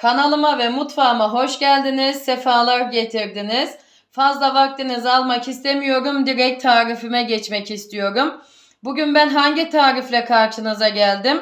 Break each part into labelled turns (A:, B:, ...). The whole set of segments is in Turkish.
A: Kanalıma ve mutfağıma hoş geldiniz, sefalar getirdiniz. Fazla vaktinizi almak istemiyorum, direkt tarifime geçmek istiyorum. Bugün ben hangi tarifle karşınıza geldim?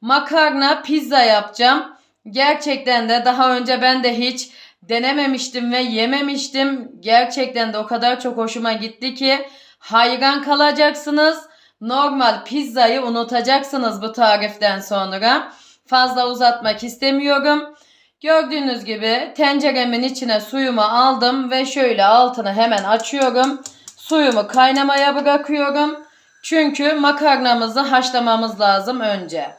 A: Makarna pizza yapacağım. Gerçekten de daha önce ben de hiç denememiştim ve yememiştim. Gerçekten de o kadar çok hoşuma gitti ki hayran kalacaksınız. Normal pizzayı unutacaksınız bu tariften sonra. Fazla uzatmak istemiyorum. Gördüğünüz gibi tenceremin içine suyumu aldım ve şöyle altını hemen açıyorum. Suyumu kaynamaya bırakıyorum. Çünkü makarnamızı haşlamamız lazım önce.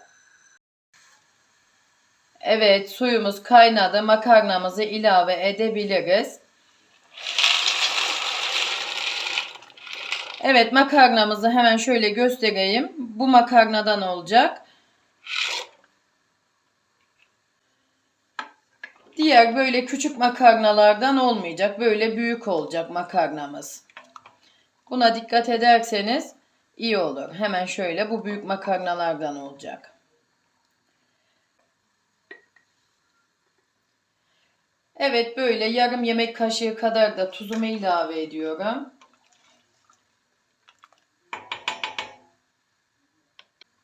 A: Evet suyumuz kaynadı. Makarnamızı ilave edebiliriz. Evet makarnamızı hemen şöyle göstereyim. Bu makarnadan olacak. Diğer böyle küçük makarnalardan olmayacak. Böyle büyük olacak makarnamız. Buna dikkat ederseniz iyi olur. Hemen şöyle bu büyük makarnalardan olacak. Evet böyle yarım yemek kaşığı kadar da tuzumu ilave ediyorum.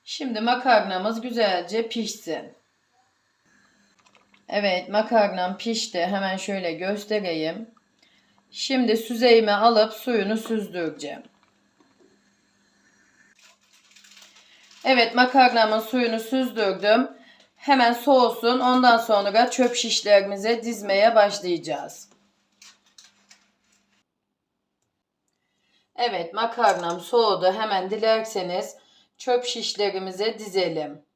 A: Şimdi makarnamız güzelce pişsin. Evet makarnam pişti. Hemen şöyle göstereyim. Şimdi süzeyime alıp suyunu süzdüreceğim. Evet makarnamın suyunu süzdürdüm. Hemen soğusun. Ondan sonra çöp şişlerimize dizmeye başlayacağız. Evet makarnam soğudu. Hemen dilerseniz çöp şişlerimize dizelim.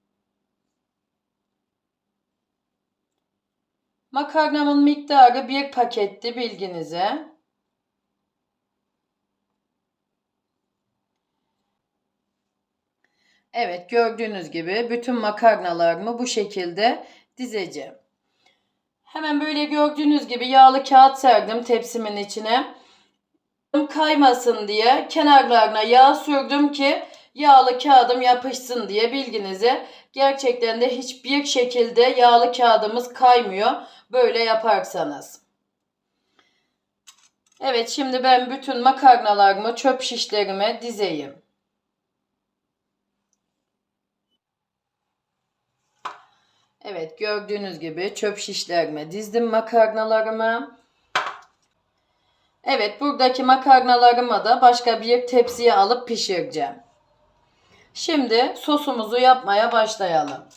A: Makarnamın miktarı bir paketti bilginize. Evet gördüğünüz gibi bütün makarnalarımı bu şekilde dizeceğim. Hemen böyle gördüğünüz gibi yağlı kağıt serdim tepsimin içine. Kaymasın diye kenarlarına yağ sürdüm ki yağlı kağıdım yapışsın diye bilginize. Gerçekten de hiçbir şekilde yağlı kağıdımız kaymıyor böyle yaparsanız. Evet şimdi ben bütün makarnalarımı çöp şişlerime dizeyim. Evet gördüğünüz gibi çöp şişlerime dizdim makarnalarımı. Evet buradaki makarnalarımı da başka bir tepsiye alıp pişireceğim. Şimdi sosumuzu yapmaya başlayalım.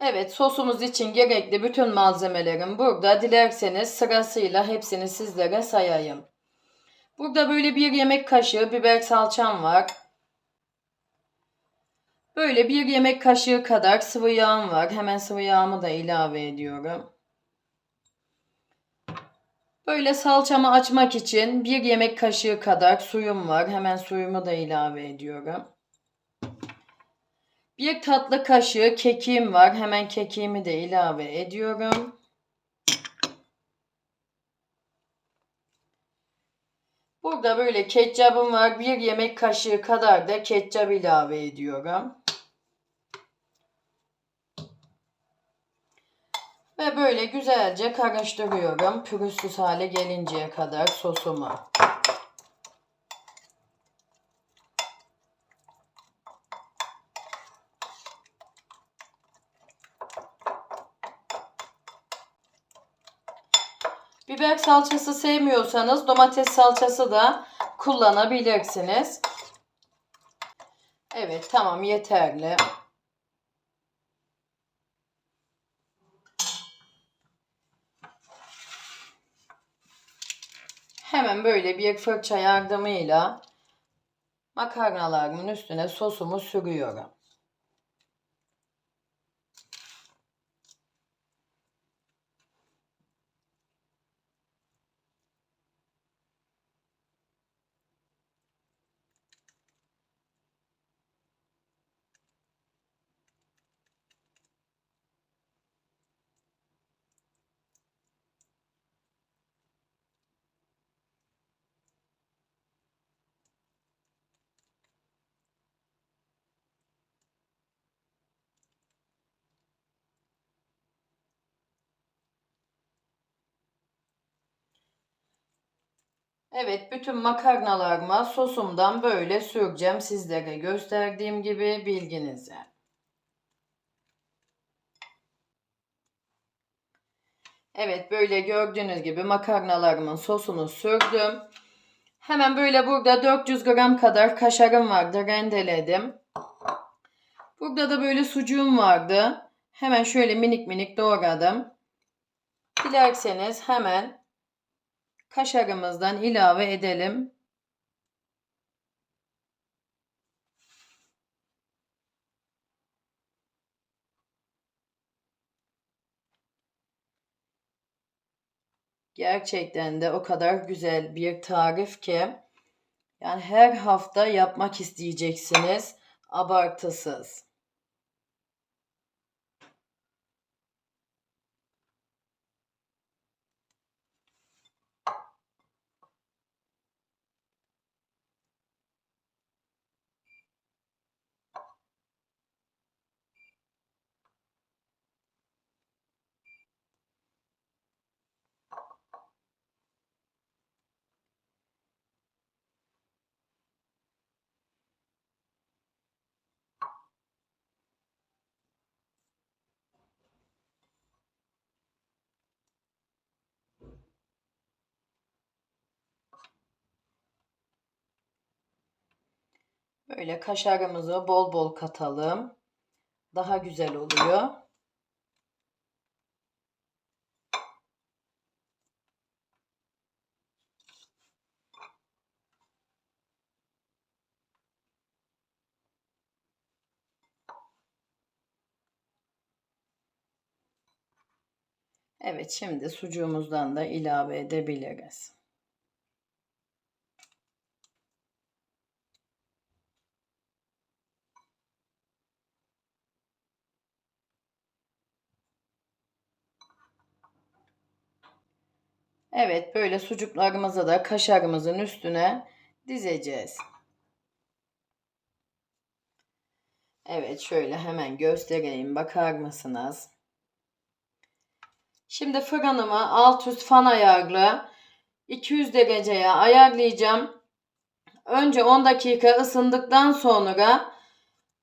A: Evet sosumuz için gerekli bütün malzemelerim burada. Dilerseniz sırasıyla hepsini sizlere sayayım. Burada böyle bir yemek kaşığı biber salçam var. Böyle bir yemek kaşığı kadar sıvı yağım var. Hemen sıvı yağımı da ilave ediyorum. Böyle salçamı açmak için bir yemek kaşığı kadar suyum var. Hemen suyumu da ilave ediyorum. Bir tatlı kaşığı kekiğim var. Hemen kekiğimi de ilave ediyorum. Burada böyle ketçabım var. Bir yemek kaşığı kadar da ketçap ilave ediyorum. Ve böyle güzelce karıştırıyorum. Pürüzsüz hale gelinceye kadar sosumu. Biber salçası sevmiyorsanız domates salçası da kullanabilirsiniz. Evet tamam yeterli. Hemen böyle bir fırça yardımıyla makarnalarımın üstüne sosumu sürüyorum. Evet, bütün makarnalarıma sosumdan böyle süreceğim. Sizlere gösterdiğim gibi bilginize. Evet, böyle gördüğünüz gibi makarnalarımın sosunu sürdüm. Hemen böyle burada 400 gram kadar kaşarım vardı. Rendeledim. Burada da böyle sucuğum vardı. Hemen şöyle minik minik doğradım. Dilerseniz hemen kaşarımızdan ilave edelim. Gerçekten de o kadar güzel bir tarif ki yani her hafta yapmak isteyeceksiniz abartısız. Böyle kaşarımızı bol bol katalım. Daha güzel oluyor. Evet şimdi sucuğumuzdan da ilave edebiliriz. Evet böyle sucuklarımızı da kaşarımızın üstüne dizeceğiz. Evet şöyle hemen göstereyim bakar mısınız? Şimdi fırınımı alt üst fan ayarlı 200 dereceye ayarlayacağım. Önce 10 dakika ısındıktan sonra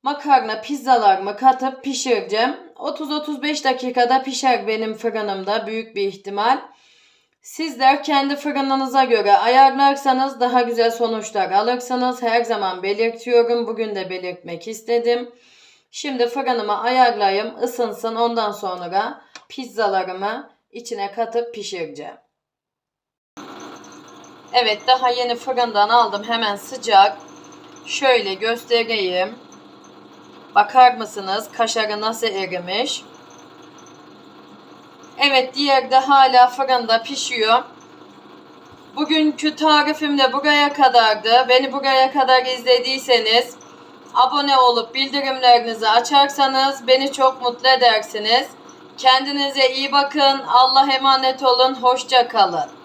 A: makarna pizzalarımı katıp pişireceğim. 30-35 dakikada pişer benim fırınımda büyük bir ihtimal. Sizler kendi fırınınıza göre ayarlarsanız daha güzel sonuçlar alırsınız. Her zaman belirtiyorum. Bugün de belirtmek istedim. Şimdi fırınımı ayarlayayım, ısınsın. Ondan sonra pizzalarımı içine katıp pişireceğim. Evet daha yeni fırından aldım. Hemen sıcak. Şöyle göstereyim. Bakar mısınız kaşarı nasıl erimiş? Evet diğer de hala fırında pişiyor. Bugünkü tarifim de buraya kadardı. Beni buraya kadar izlediyseniz abone olup bildirimlerinizi açarsanız beni çok mutlu edersiniz. Kendinize iyi bakın. Allah emanet olun. Hoşça kalın.